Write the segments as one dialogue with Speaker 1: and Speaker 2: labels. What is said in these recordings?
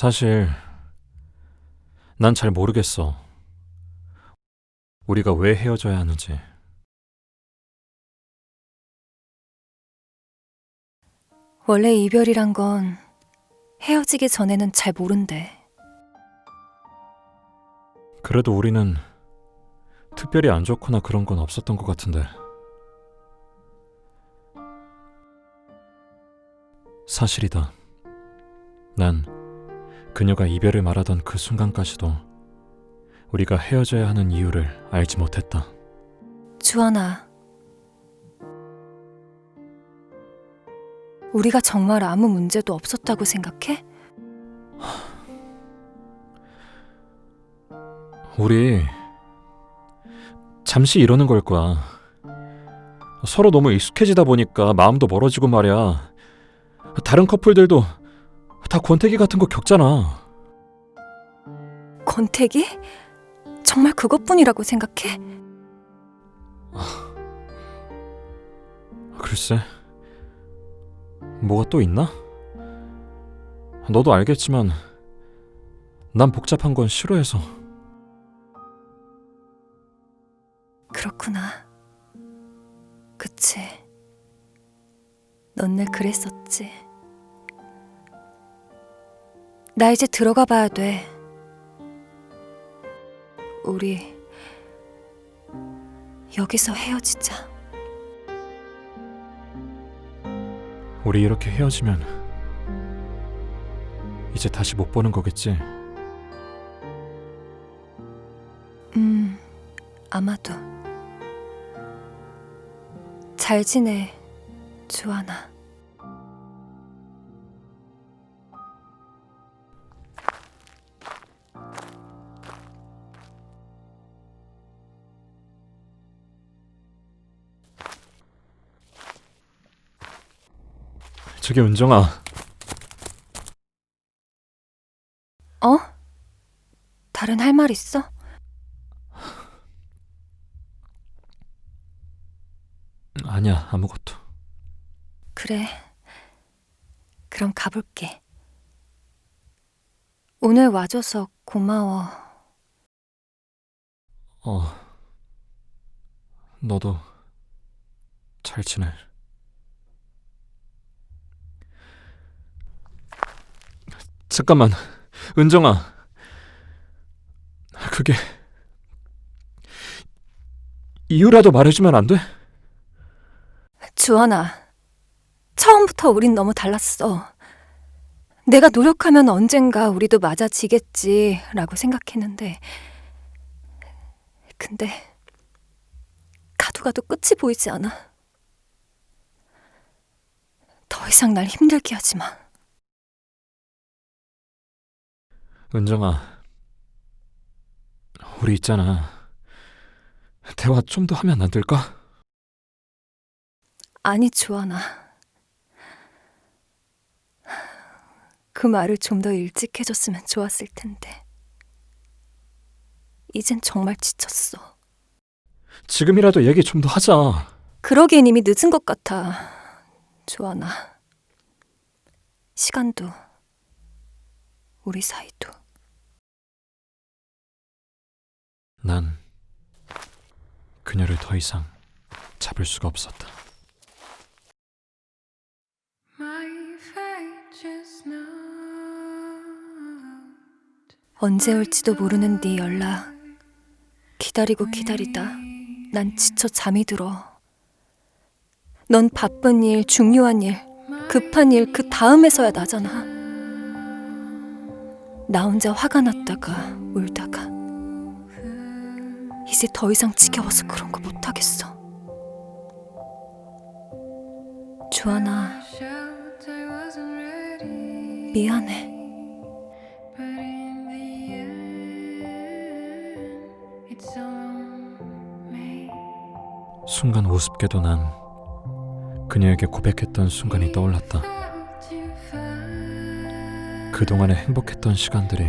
Speaker 1: 사실 난 잘 모르겠어. 우리가 왜 헤어져야 하는지.
Speaker 2: 원래 이별이란 건 헤어지기 전에는 잘 모른대.
Speaker 1: 그래도 우리는 특별히 안 좋거나 그런 건 없었던 것 같은데. 사실이다. 난 그녀가 이별을 말하던 그 순간까지도 우리가 헤어져야 하는 이유를 알지 못했다.
Speaker 2: 주하나. 우리가 정말 아무 문제도 없었다고 생각해?
Speaker 1: 우리 잠시 이러는 걸 거야. 서로 너무 익숙해지다 보니까 마음도 멀어지고 말이야. 다른 커플들도 다 권태기 같은 거 겪잖아.
Speaker 2: 권태기? 정말 그것뿐이라고 생각해?
Speaker 1: 글쎄, 뭐가 또 있나? 너도 알겠지만, 난 복잡한 건 싫어해서.
Speaker 2: 그렇구나. 그치. 넌 늘 그랬었지. 나 이제 들어가 봐야 돼. 우리 여기서 헤어지자.
Speaker 1: 우리 이렇게 헤어지면 이제 다시 못 보는 거겠지?
Speaker 2: 음, 아마도. 잘 지내, 주하나.
Speaker 1: 저기 은정아,
Speaker 2: 어? 다른 할 말 있어?
Speaker 1: 아니야 아무것도.
Speaker 2: 그래. 그럼 가볼게. 오늘 와줘서 고마워.
Speaker 1: 어, 너도 잘 지내. 잠깐만, 은정아. 그게 이유라도 말해주면 안 돼?
Speaker 2: 주하나, 처음부터 우린 너무 달랐어. 내가 노력하면 언젠가 우리도 맞아지겠지라고 생각했는데, 근데 가도 가도 끝이 보이지 않아. 더 이상 날 힘들게 하지 마.
Speaker 1: 은정아, 우리 있잖아. 대화 좀 더 하면 안 될까?
Speaker 2: 아니, 주하나. 그 말을 좀 더 일찍 해줬으면 좋았을 텐데. 이젠 정말 지쳤어.
Speaker 1: 지금이라도 얘기 좀 더 하자.
Speaker 2: 그러기엔 이미 늦은 것 같아. 주하나. 시간도, 우리 사이도.
Speaker 1: 난 그녀를 더 이상 잡을 수가 없었다.
Speaker 3: My fate is not
Speaker 2: 언제 올지도 모르는 네 연락. 기다리고 기다리다. 난 지쳐 잠이 들어. 넌 바쁜 일, 중요한 일, 급한 일 그 다음에서야 나잖아. 나 혼자 화가 났다가 울다가 이제 더 이상 지겨워서 그런 거 못하겠어. 주하나 미안해.
Speaker 1: 순간 우습게도 난 그녀에게 고백했던 순간이 떠올랐다. 그동안에 행복했던 시간들이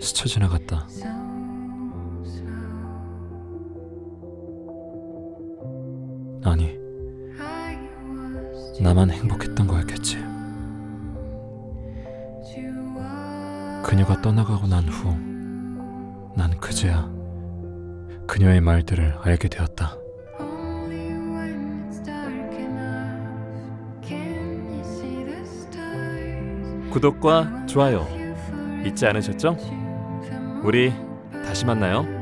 Speaker 1: 스쳐 지나갔다. 아니, 나만 행복했던 거였겠지. 그녀가 떠나가고 난 후 난 그제야 그녀의 말들을 알게 되었다. 구독과 좋아요 잊지 않으셨죠? 우리 다시 만나요.